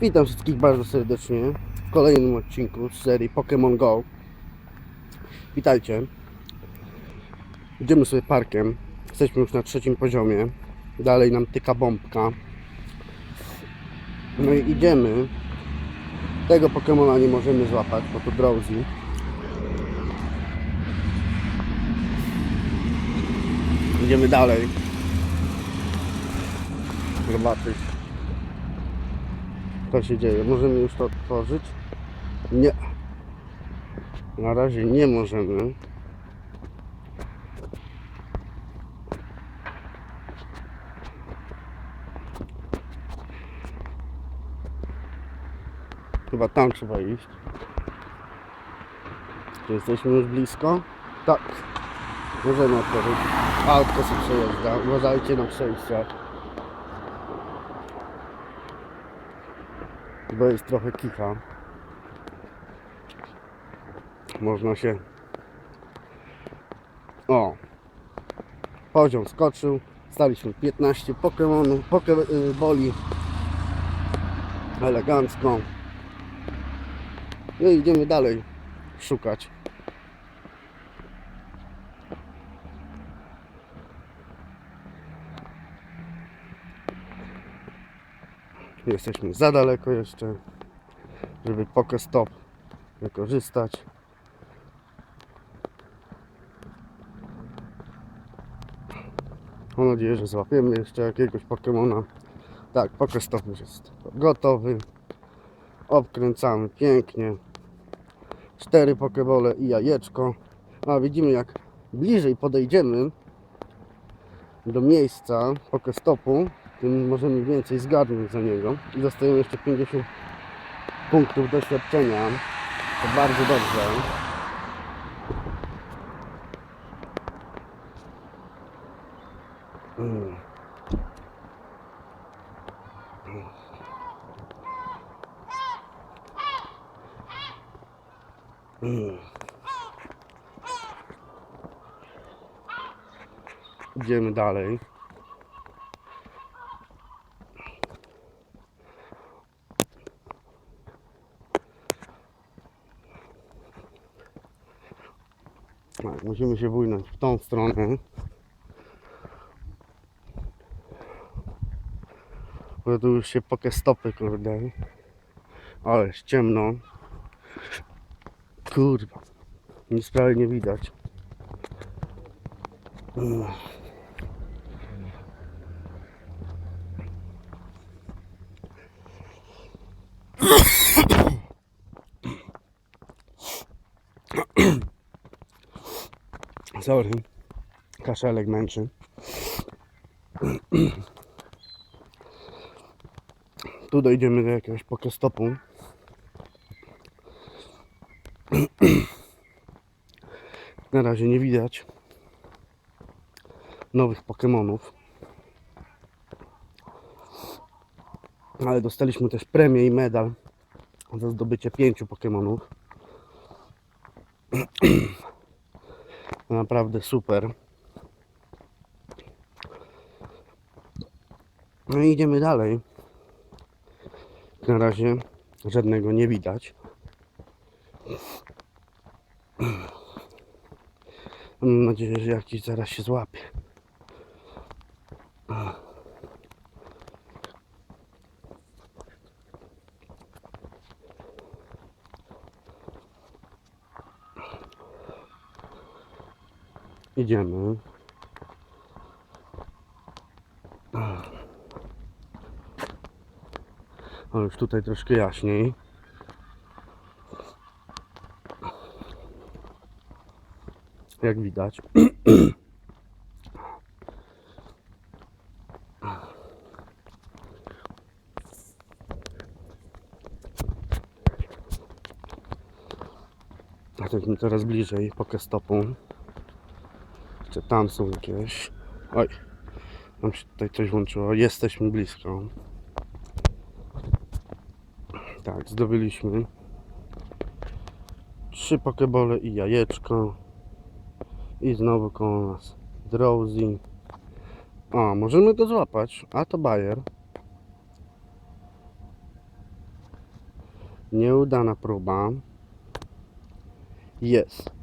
Witam wszystkich bardzo serdecznie w kolejnym odcinku z serii Pokémon Go. Witajcie. Idziemy sobie parkiem. Jesteśmy już na trzecim poziomie. Dalej nam tyka bombka. No i idziemy. Tego Pokemona nie możemy złapać, bo to Drowsy. Idziemy dalej. Zobaczyć co się dzieje. Możemy już to otworzyć? Nie. Na razie nie możemy. Chyba tam trzeba iść. Czy jesteśmy już blisko? Tak. Możemy otworzyć. Autko się przejeżdża. Uważajcie na przejściach. Bo jest trochę kicha. Można się. O! Poziom skoczył. Staliśmy 15 Pokemonów, Pokeboli. Elegancko. No i idziemy dalej szukać. Jesteśmy za daleko jeszcze, żeby Pokestop wykorzystać. Mam nadzieję, że złapiemy jeszcze jakiegoś Pokemona. Tak, Pokestop już jest gotowy. Obkręcamy pięknie. Cztery Pokebole i jajeczko. A widzimy jak bliżej podejdziemy do miejsca Pokestopu, tym możemy więcej zgadnąć za niego i dostajemy jeszcze 50 punktów doświadczenia. To bardzo dobrze. Mm. Mm. Idziemy dalej. Tak, musimy się bójnąć w tą stronę. Bo tu już się pokestopy, kurde. Ale jest ciemno. Kurwa. Nic prawie nie widać. Mm. Sorry. Kaszelek męczy. Tu dojdziemy do jakiegoś pokestopu. Na razie nie widać nowych Pokemonów. Ale dostaliśmy też premię i medal za zdobycie pięciu Pokemonów. Naprawdę super. No i idziemy dalej. Na razie żadnego nie widać. Mam nadzieję, że jakiś zaraz się złapie. Idziemy. O, już tutaj troszkę jaśniej. Jak widać. Jesteśmy coraz bliżej Pokestopu tam są jakieś. Oj, nam się tutaj coś włączyło. Jesteśmy blisko. Tak, zdobyliśmy trzy pokebole i jajeczko. I znowu koło nas Drowsy. O, możemy go złapać. A to Bayer. Nieudana próba. Jest.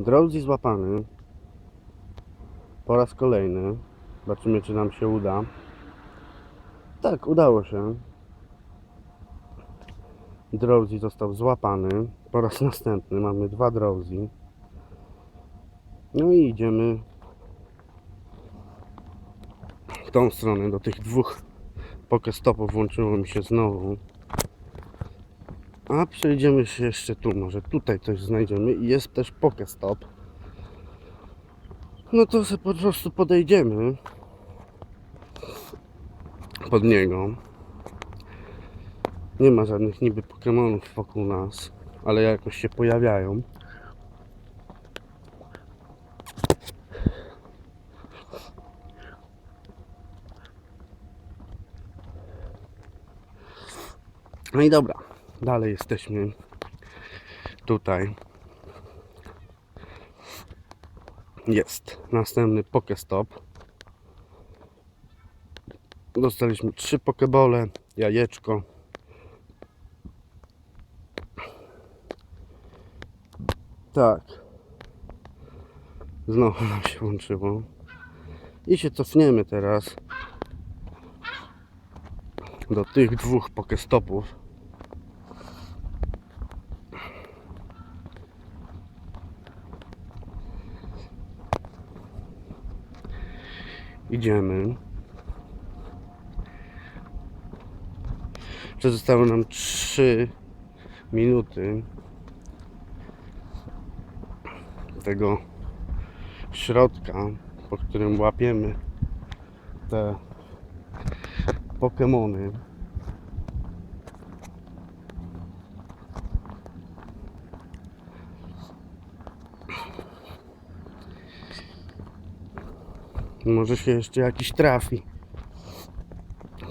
Drowsy złapany. Po raz kolejny. Zobaczymy, czy nam się uda. Tak, udało się. Drowsy został złapany. Po raz następny mamy dwa Drowsy. No i idziemy w tą stronę. Do tych dwóch pokestopów włączyło mi się znowu. A przejdziemy się jeszcze tu. Może tutaj coś znajdziemy. I jest też pokestop. No to sobie po prostu podejdziemy pod niego. Nie ma żadnych niby Pokemonów wokół nas, ale jakoś się pojawiają. No i dobra, dalej jesteśmy tutaj. Jest następny Pokestop. Dostaliśmy trzy pokebole, jajeczko. Tak. Znowu nam się łączyło. I się cofniemy teraz do tych dwóch pokestopów. Idziemy. Zostały nam 3 minuty tego środka, po którym łapiemy te Pokemony. Może się jeszcze jakiś trafi.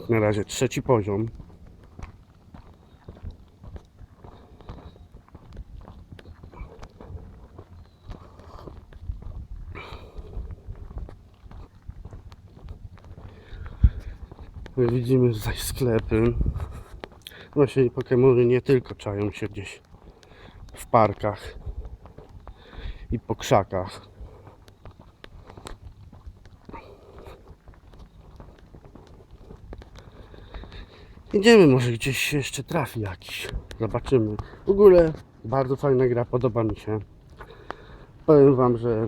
Na razie trzeci poziom. Widzimy tutaj sklepy. Właśnie Pokemony nie tylko czają się gdzieś w parkach i po krzakach. Idziemy, może gdzieś jeszcze trafi jakiś. Zobaczymy. W ogóle bardzo fajna gra, podoba mi się. Powiem wam, że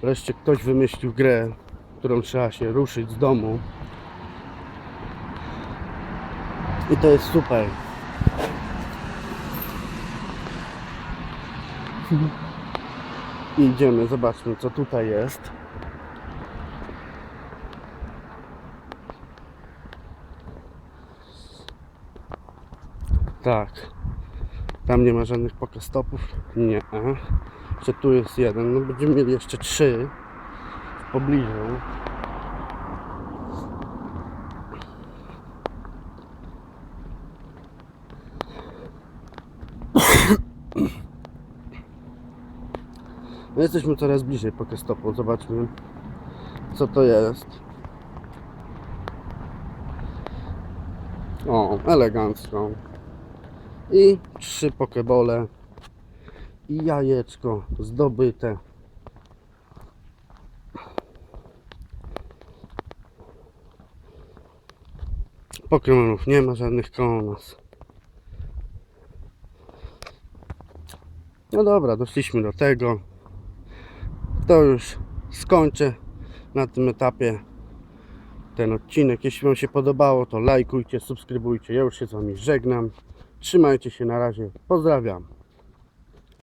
wreszcie ktoś wymyślił grę, którą trzeba się ruszyć z domu. I to jest super. Idziemy, zobaczmy co tutaj jest. Tak. Tam nie ma żadnych pokestopów. Nie. Jeszcze tu jest jeden. No będziemy mieli jeszcze trzy w pobliżu. No jesteśmy coraz bliżej Pokestopu. Zobaczmy co to jest. O, elegancko. I trzy pokebole. I jajeczko zdobyte. Pokemonów nie ma żadnych koło nas. No dobra, doszliśmy do tego. To już skończę na tym etapie ten odcinek. Jeśli Wam się podobało, to lajkujcie, subskrybujcie. Ja już się z Wami żegnam. Trzymajcie się na razie. Pozdrawiam.